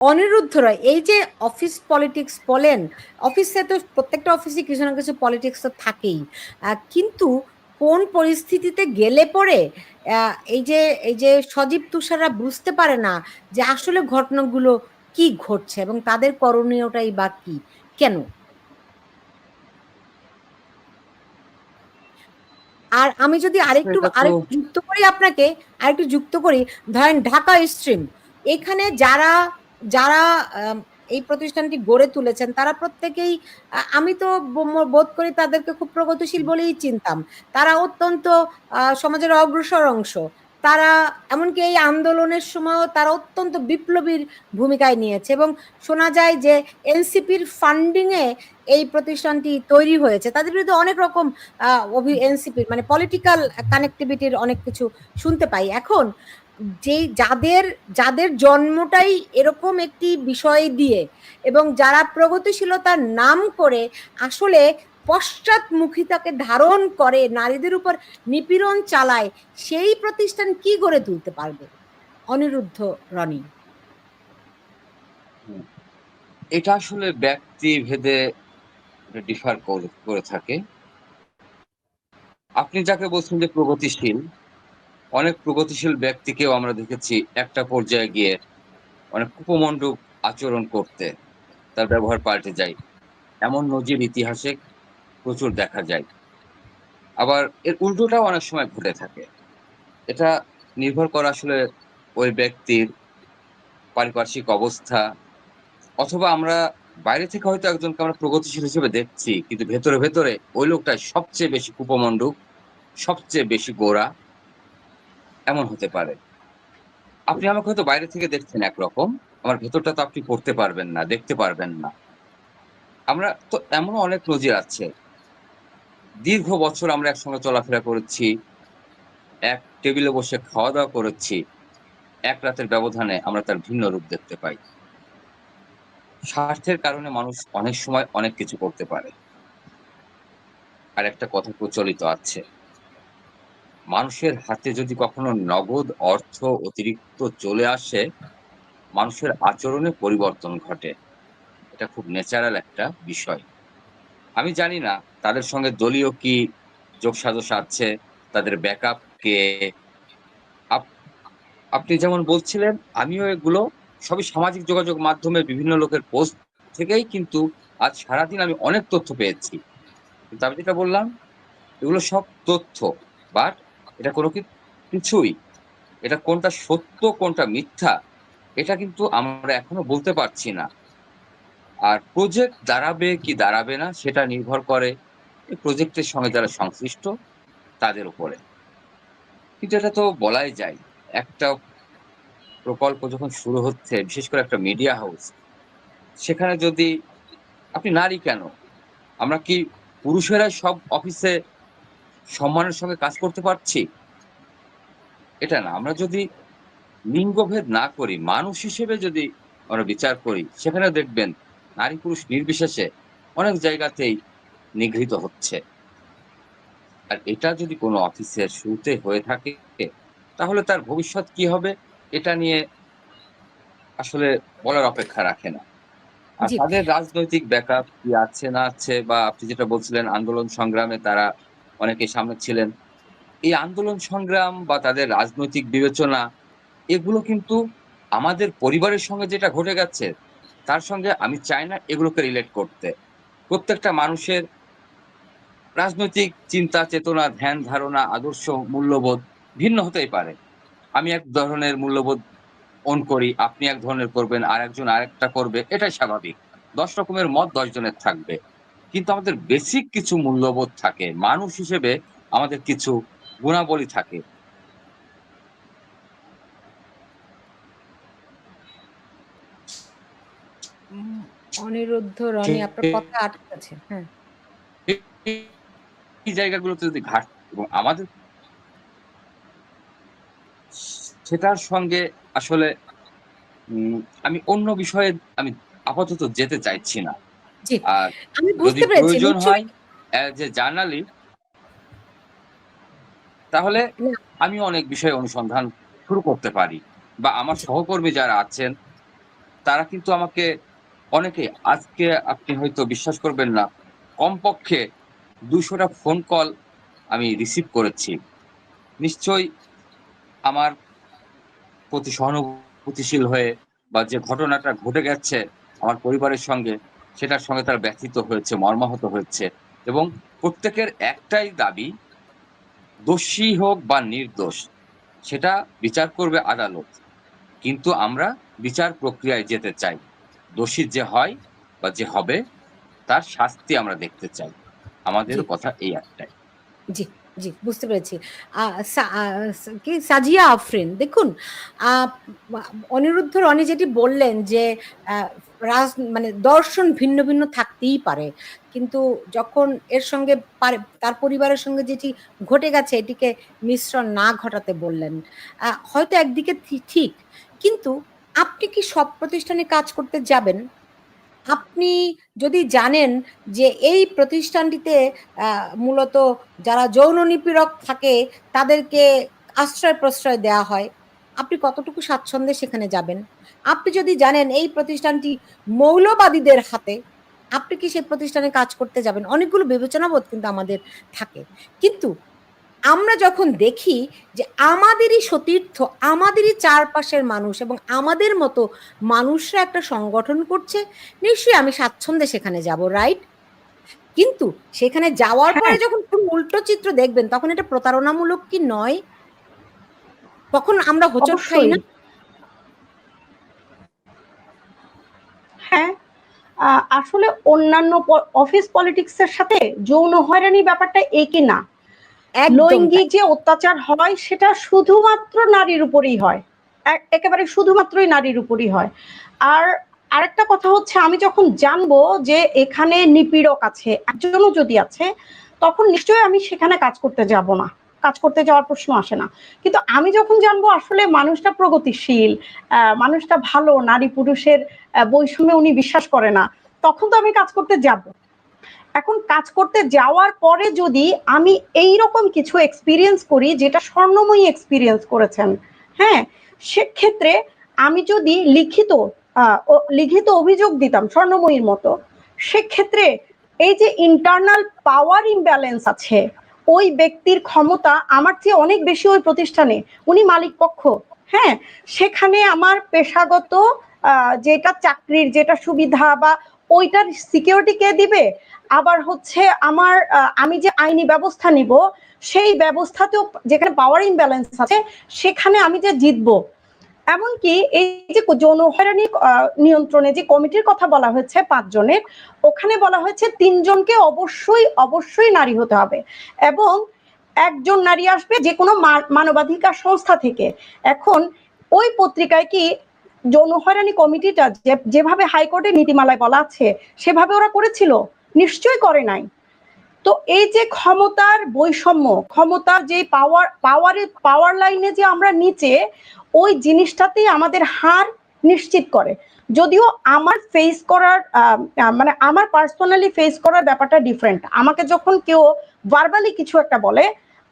অনিরুদ্ধ রয় এই যে office politics বলেন অফিসে তো প্রত্যেকটা অফিসে কিছু না কিছু পলিটিক্স তো থাকেই। কিন্তু কোন পরিস্থিতিতে গেলে পরে এই যে এই যে সজীব তুষাররা বুঝতে পারে না যে আসলে ঘটনাগুলো কি ঘটছে এবং তাদের করণীয়টাই বা কি কেন? আর আমি যদি আরেকটু আরেকটু যুক্ত করি আপনাকে আরেকটু যুক্ত করি ধরেন ঢাকা স্ট্রিম এখানে যারা যারা এই প্রতিষ্ঠানটি গড়ে তুলেছেন, তারা প্রত্যেকেই আমি তো বোধ করি তাদেরকে খুব প্রগতিশীল বলেই চিনতাম। তারা অত্যন্ত সমাজের অগ্রসর অংশ। তারা, এমনকি এই আন্দোলনের সময়ও তারা অত্যন্ত বিপ্লবীর ভূমিকায় নিয়েছে এবং শোনা যায় যে এনসিপির ফান্ডিংয়ে এই প্রতিষ্ঠানটি তৈরি হয়েছে। তাদের বিরুদ্ধে অনেক রকম অভি, এনসিপির মানে পলিটিক্যাল কানেক্টিভিটির অনেক কিছু শুনতে পাই। এখন যেই যাদের যাদের জন্মটাই এরকম একটি বিষয় দিয়ে এবং যারা প্রগতিশীলতার নাম করে আসলে পশ্চাৎমুখিতাকে ধারণ করে, নারীদের উপর নিপীড়ন চালায়, সেই প্রতিষ্ঠান কি গড়ে তুলতে পারবে? অনিরুদ্ধ রনি। এটা আসলে ব্যক্তি ভেদে ডিফার করে থাকে। আপনি যাকে বলছেন যে প্রগতিশীল অনেক প্রগতিশীল ব্যক্তিকেও আমরা দেখেছি একটা পর্যায়ে গিয়ে অনেক কুপমণ্ডূপ আচরণ করতে তার ব্যবহার পাল্টে যায়। এমন নজির ইতিহাসে প্রচুর দেখা যায়। আবার এর উল্টোটাও অনেক সময় ঘটে থাকে। এটা নির্ভর করে আসলে ওই ব্যক্তির পারিপার্শ্বিক অবস্থা অথবা আমরা বাইরে থেকে হয়তো একজনকে আমরা প্রগতিশীল হিসেবে দেখছি, কিন্তু ভেতরে ভেতরে ওই লোকটা সবচেয়ে বেশি কুপমণ্ডুক সবচেয়ে বেশি গোড়া এমন হতে পারে। আপনি আমাকে হয়তো বাইরে থেকে দেখছেন একরকম। আমার ভেতরটা তো আপনি পড়তে পারবেন না, দেখতে পারবেন না। আমরা তো এমন অনেক নজির আছে। দীর্ঘ বছর আমরা একসঙ্গে চলাফেরা করেছি, এক টেবিলে বসে খাওয়া দাওয়া করেছি, এক রাতের ব্যবধানে আমরা তার ভিন্ন রূপ দেখতে পাই। স্বার্থের কারণে মানুষ অনেক সময় অনেক কিছু করতে পারে। আর একটা কথা প্রচলিত আছে। মানুষের হাতে যদি কখনো নগদ অর্থ অতিরিক্ত চলে আসে, মানুষের আচরণে পরিবর্তন ঘটে। এটা খুব ন্যাচারাল একটা বিষয়। আমি জানি না তাদের সঙ্গে দলীয় কি যোগসাজশ আছে, তাদের ব্যাকআপ কে। আপ- আপনি যেমন বলছিলেন, আমিও এগুলো সবই সামাজিক যোগাযোগ মাধ্যমে বিভিন্ন লোকের পোস্ট থেকেই কিন্তু আজ সারাদিন আমি অনেক তথ্য পেয়েছি। কিন্তু আমি যেটা বললাম, এগুলো সব তথ্য বাট এটা কোনো কিছুই। এটা কোনটা সত্য, কোনটা মিথ্যা, এটা কিন্তু আমরা এখনও বলতে পারছি না। আর প্রজেক্ট দাঁড়াবে কি দাঁড়াবে না, সেটা নির্ভর করে এই প্রজেক্টের সঙ্গে যারা সংশ্লিষ্ট, তাদের উপরে। কিন্তু এটা তো বলাই যায়। একটা প্রকল্প যখন শুরু হচ্ছে, বিশেষ করে একটা মিডিয়া হাউস সেখানে যদি আপনি নারী কেন? আমরা কি পুরুষেরাই সব অফিসে সম্মানের সঙ্গে কাজ করতে পারছি? এটা না আমরা যদি লিঙ্গভেদ না করি মানুষ হিসেবে যদি আমরা বিচার করি সেখানে দেখবেন নারী পুরুষ নির্বিশেষে অনেক জায়গাতেই নিগৃহীত হচ্ছে। আর এটা যদি কোনো অফিসের শুরুতে হয়ে থাকে তাহলে তার ভবিষ্যৎ কি হবে? এটা নিয়ে আসলে বলার অপেক্ষা রাখে না। আর তাদের রাজনৈতিক ব্যাকআপ কি আছে না আছে বা আপনি যেটা বলছিলেন আন্দোলন সংগ্রামে তারা অনেকে সামনে ছিলেন। এই আন্দোলন সংগ্রাম বা তাদের রাজনৈতিক বিবেচনা, এগুলো কিন্তু আমাদের পরিবারের সঙ্গে যেটা ঘটে গেছে, তার সঙ্গে আমি চাই না এগুলোকে রিলেট করতে। প্রত্যেকটা মানুষের রাজনৈতিক চিন্তা, চেতনা, ধ্যান, ধারণা, আদর্শ, মূল্যবোধ ভিন্ন হতেই পারে। আমি এক ধরনের মূল্যবোধ অন করি, আপনি এক ধরনের করবেন, আর একজন আরেকটা করবে, এটাই স্বাভাবিক। দশ রকমের মত দশ জনের থাকবে। কিন্তু আমাদের বেসিক কিছু মূল্যবোধ থাকে। মানুষ হিসেবে আমাদের কিছু গুণাবলী থাকে। অনিরুদ্ধ রনি আপনার কথা আটকে আছে। হ্যাঁ। এই জায়গাগুলোতে যদি ঘাট এবং আমাদের সেটার সঙ্গে আসলে উম, আমি অন্য বিষয়ে আমি আপাতত যেতে চাইছি না। জি। আমি বুঝতে পেরেছি প্রয়োজন তাহলে আমি অনেক বিষয়ে অনুসন্ধান শুরু করতে পারি। বা আমার সহকর্মী যারা আছেন তারা কিন্তু আমাকে অনেকে আজকে আপনি হয়তো বিশ্বাস করবেন না কমপক্ষে দুশোটা ফোন কল আমি রিসিভ করেছি। নিশ্চয়ই আমার প্রতি সহানুভূতিশীল হয়ে বা যে ঘটনাটা ঘটে গেছে আমার পরিবারের সঙ্গে সেটার সঙ্গে তারা ব্যথিত হয়েছে মর্মাহত হয়েছে এবং প্রত্যেকের একটাই দাবি দোষী হোক বা নির্দোষ সেটা বিচার করবে আদালত। কিন্তু আমরা বিচার প্রক্রিয়ায় যেতে চাই। দোষী যে হয় বা যে হবে তার শাস্তি আমরা দেখতে চাই। আমাদের কথা এই একটাই। জি জি বুঝতে পেরেছি। কি সাজিয়া আফরিন দেখুন অনিরুদ্ধ রনি যেটি বললেন যে রাজ মানে দর্শন ভিন্ন ভিন্ন থাকতেই পারে। কিন্তু যখন এর সঙ্গে তার পরিবারের সঙ্গে যেটি ঘটে গেছে, এটিকে মিশ্রণ না ঘটাতে বললেন হয়তো একদিকে ঠিক। কিন্তু আপনি কি সব প্রতিষ্ঠানে কাজ করতে যাবেন? আপনি যদি জানেন যে এই প্রতিষ্ঠানটিতে মূলত যারা যৌন নিপীড়ক থাকে, তাদেরকে আশ্রয় প্রশ্রয় দেওয়া হয় আপনি কতটুকু স্বাচ্ছন্দ্যে সেখানে যাবেন? আপনি যদি জানেন এই প্রতিষ্ঠানটি মৌলবাদীদের হাতে আপনি কি সেই প্রতিষ্ঠানে কাজ করতে যাবেন? অনেকগুলো বিবেচনাবোধ কিন্তু আমাদের থাকে। কিন্তু আমরা যখন দেখি যে আমাদেরই সতীর্থ আমাদেরই চারপাশের মানুষ এবং আমাদের মতো মানুষরা একটা সংগঠন করছে নিশ্চয়ই আমি স্বাচ্ছন্দ্যে সেখানে যাব রাইট কিন্তু সেখানে যাওয়ার পরে হ্যাঁ। যখন উল্টো চিত্র দেখবেন তখন এটা প্রতারণামূলক কি নয়? তখন আমরা হোঁচট খাই না? হ্যাঁ আসলে অন্যান্য অফিস পলিটিক্সের সাথে যৌন হয়রানি ব্যাপারটা একই না? লৈঙ্গিক যে অত্যাচার হয় সেটা শুধুমাত্র নারীর উপরেই হয়। একেবারে শুধুমাত্রই নারীর উপরই হয়। আর আরেকটা কথা হচ্ছে আমি যখন জানব যে এখানে নিপীড়ক আছে একজনও যদি আছে তখন নিশ্চয়ই আমি সেখানে কাজ করতে যাব না। কাজ করতে যাওয়ার প্রশ্ন আসে না। কিন্তু আমি যখন জানব আসলে মানুষটা প্রগতিশীল মানুষটা ভালো, নারী পুরুষের বৈষম্যে উনি বিশ্বাস করে না, তখন তো আমি কাজ করতে যাব। এখন কাজ করতে যাওয়ার পরে যদি আমি এই রকম কিছু এক্সপিরিয়েন্স করি যেটা স্বর্ণময়ী এক্সপিরিয়েন্স করেছেন হ্যাঁ? সেক্ষেত্রে আমি যদি লিখিত লিখিত অভিযোগ দিতাম স্বর্ণময়ীর মতো, সেক্ষেত্রে এই যে ইন্টারনাল পাওয়ার ইমব্যালেন্স আছে ওই ব্যক্তির ক্ষমতা আমার চেয়ে অনেক বেশি ওই প্রতিষ্ঠানে। উনি মালিক পক্ষ। হ্যাঁ সেখানে আমার পেশাগত যেটা চাকরির যেটা সুবিধা বা ওইটার সিকিউরিটি কে দিবে? আবার হচ্ছে আমার আমি যে আইনি ব্যবস্থা নিব, সেই ব্যবস্থাতেও যেখানে পাওয়ার ইমব্যালেন্স আছে, সেখানে আমি যে জিতবো। এমনকি এই যে যৌন হয়রানি নিয়ন্ত্রণে যে কমিটির কথা বলা হয়েছে পাঁচজনের, ওখানে বলা হয়েছে তিনজনকে অবশ্যই অবশ্যই নারী হতে হবে। এবং একজন নারী আসবে যে কোনো মানবাধিকার সংস্থা থেকে। এখন ওই পত্রিকায় কি যৌন হয়রানি কমিটিটা যেভাবে হাইকোর্টের নীতিমালায় বলা আছে, সেভাবে ওরা করেছিল? নিশ্চয়ই করে নাই। তো এই যে ক্ষমতার বৈষম্য, ক্ষমতার যে পাওয়ার পাওয়ারের পাওয়ার লাইনে যে আমরা নিচে, ওই জিনিসটাতেই আমাদের হার নিশ্চিত করে। যদিও আমার ফেস করার মানে আমার পার্সোনালি ফেস করার ব্যাপারটা ডিফারেন্ট আমাকে যখন কেউ ভার্বালি কিছু একটা বলে,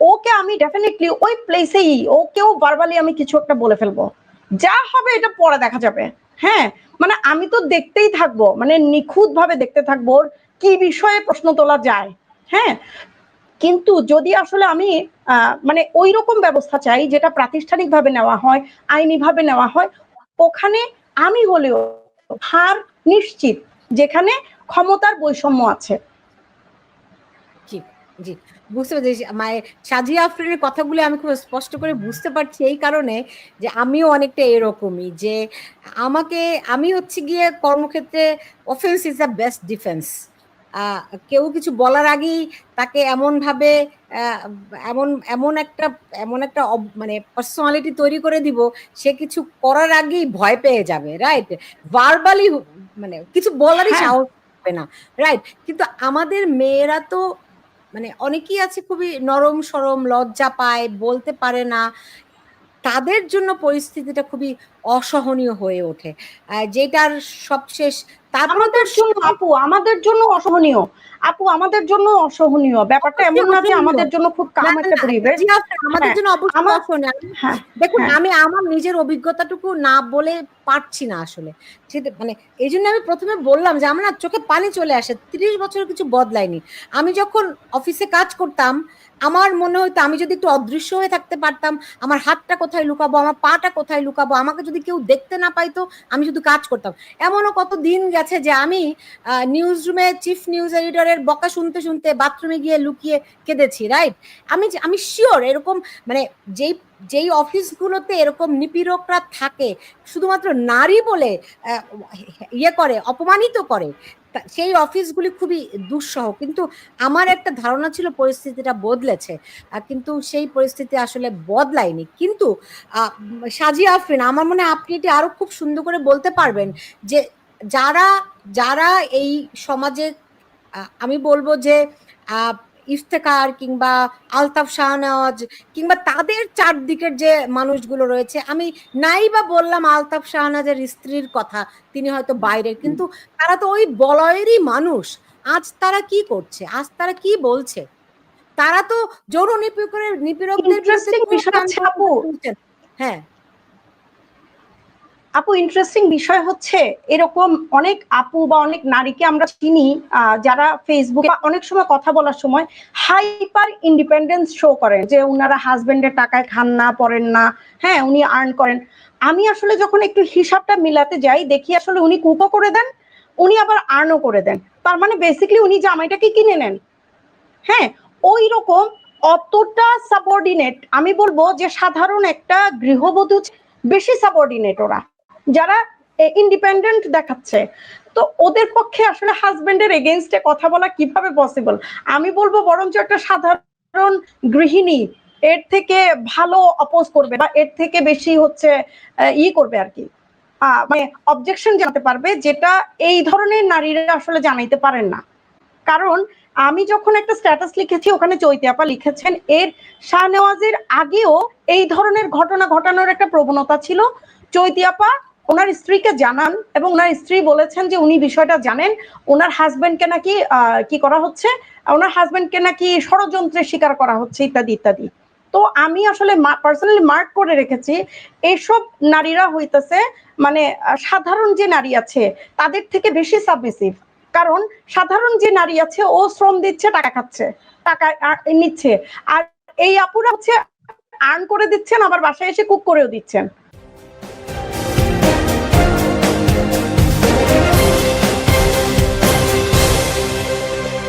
ওকে আমি ডেফিনেটলি ওই প্লেসেই ওকেও ভার্বালি আমি কিছু একটা বলে ফেলব। যা হবে এটা পরে দেখা যাবে। হ্যাঁ মানে আমি তো দেখতেই থাকব মানে নিখুঁত ভাবে দেখতে থাকব ওর কি বিষয়ে প্রশ্ন তোলা যায়। হ্যাঁ কিন্তু যদি আসলে আমি মানে ওই রকম ব্যবস্থা চাই যেটা প্রাতিষ্ঠানিকভাবে নেওয়া হয়, আইনিভাবে নেওয়া হয়, ওখানে আমি হলেও হার নিশ্চিত যেখানে ক্ষমতার বৈষম্য আছে। জি বুঝতে পেরেছি। মানে সাজিয়া আফরিনের কথাগুলো আমি খুব স্পষ্ট করে বুঝতে পারছি এই কারণে যে আমিও অনেকটা এরকমই যে আমাকে, আমি হচ্ছে গিয়ে কর্মক্ষেত্রে offence is the best defence কেউ কিছু বলার আগেই তাকে এমনভাবে এমন এমন একটা এমন একটা মানে পার্সোনালিটি তৈরি করে দিব সে কিছু করার আগেই ভয় পেয়ে যাবে রাইট ভার্বালি মানে কিছু বলারই হ্যাঁ। সাহস হবে না রাইট কিন্তু আমাদের মেয়েরা তো মানে অনেকেই আছে খুবই নরম সরম লজ্জা পায় বলতে পারে না। তাদের জন্য পরিস্থিতিটা খুবই অসহনীয় হয়ে ওঠে। যেটার সবশেষ আমাদের জন্য আপু আমাদের জন্য অসহনীয়। আপু আমাদের জন্য অসহনীয়। ব্যাপারটা এমন না যে আমাদের জন্য খুব কাম একটা পরিবেশ আমাদের হ্যাঁ, জন্য অবশ্যই অসহনীয়। হ্যাঁ দেখুন হ্যাঁ। আমি আমার নিজের অভিজ্ঞতাটুকু না বলে পারছি না আসলে। মানে এই জন্য আমি প্রথমে বললাম যে আমার চোখে পানি চলে আসে তিরিশ বছর কিছু বদলায়নি। আমি যখন অফিসে কাজ করতাম আমার মনে হতো আমি যদি একটু অদৃশ্য হয়ে থাকতে পারতাম আমার হাতটা কোথায় লুকাবো আমার পাটা কোথায় লুকাবো আমাকে যদি কেউ দেখতে না পাইতো, আমি শুধু কাজ করতাম। এমনও কত দিন গেছে যে আমি নিউজ রুমে চিফ নিউজ এডিটরের বকা শুনতে শুনতে বাথরুমে গিয়ে লুকিয়ে কেঁদেছি রাইট আমি আমি শিওর এরকম মানে যেই যেই অফিসগুলোতে এরকম নিপীড়করা থাকে, শুধুমাত্র নারী বলে ইয়ে করে, অপমানিত করে সেই অফিসগুলি খুবই দুঃসহ। কিন্তু আমার একটা ধারণা ছিল পরিস্থিতিটা বদলেছে। কিন্তু সেই পরিস্থিতি আসলে বদলায়নি। কিন্তু সাজিয়া আফরিন, আমার মনে হয় আপনি এটি আরও খুব সুন্দর করে বলতে পারবেন যে যারা যারা এই সমাজে আমি বলব যে আহ, ইফতেখার কিংবা আলতাফ শাহনওয়াজ কিংবা তাদের চারদিকের যে মানুষগুলো রয়েছে আমি নাই বা বললাম আলতাফ শাহনাজের স্ত্রীর কথা তিনি হয়তো বাইরের কিন্তু তারা তো ওই বলয়েরই মানুষ। আজ তারা কি করছে? আজ তারা কি বলছে? তারা তো যৌন নিপীড়কের নিপীড়কদের বিরুদ্ধে Interesting কোনো বিষয় হচ্ছে আন্দোলন আপু। তুলছেন। হ্যাঁ আপু ইন্টারেস্টিং বিষয় হচ্ছে এরকম অনেক আপু বা অনেক নারীকে আমরা চিনি যারা ফেসবুকে অনেক সময় কথা বলার সময় হাইপার ইন্ডিপেন্ডেন্স শো করেন যে উনারা হাজবেন্ডের টাকায় খান না, পড়েন না হ্যাঁ উনি আর্ন করেন। আমি আসলে যখন একটু হিসাবটা মিলাতে যাই, দেখি আসলে উনি কুকও করে দেন, উনি আবার আর্নও করে দেন। তার মানে বেসিক্যালি উনি জামাইটাকে কিনে নেন। হ্যাঁ ওই রকম অতটা সাবঅর্ডিনেট আমি বলব যে সাধারণ একটা গৃহবধূ বেশি সাবঅর্ডিনেট ওরা। যারা ইন্ডিপেন্ডেন্ট দেখাচ্ছে। তো ওদের পক্ষে আসলে হাজবেন্ডের এগেনস্টে কথা বলা কীভাবে পসিবল আমি বলব বরঞ্চ একটা সাধারণ গৃহিণী, এর থেকে ভালো অপোজ করবে বা এর থেকে বেশি হচ্ছে ই করবে আর কি। মানে অবজেকশন জানাতে পারবে যেটা এই ধরনের নারীরা আসলে জানাইতে পারেন না। কারণ আমি যখন একটা স্ট্যাটাস লিখেছি, ওখানে চৈতি আপা লিখেছেন, এর শাহনেওয়াজের আগেও এই ধরনের ঘটনা ঘটানোর একটা প্রবণতা ছিল। চৈতি আপা ওনার স্ত্রীকে জানান এবং ওনার স্ত্রী বলেছেন যে উনি বিষয়টা জানেন, ওনার হাজবেন্ডকে নাকি কি করা হচ্ছে? ওনার হাজবেন্ডকে নাকি ষড়যন্ত্রের শিকার করা হচ্ছে, ইত্যাদি ইত্যাদি। তো আমি আসলে পার্সোনালি মার্ক করে রেখেছি এইসব নারীরা হইতেছে মানে সাধারণ যে নারী আছে, তাদের থেকে বেশি সাবমিসিভ কারণ সাধারণ যে নারী আছে, ও শ্রম দিচ্ছে, টাকা খাচ্ছে, টাকা নিচ্ছে। আর এই আপুরা হচ্ছে আর্ন করে দিচ্ছেন, আবার বাসায় এসে কুক করেও দিচ্ছেন।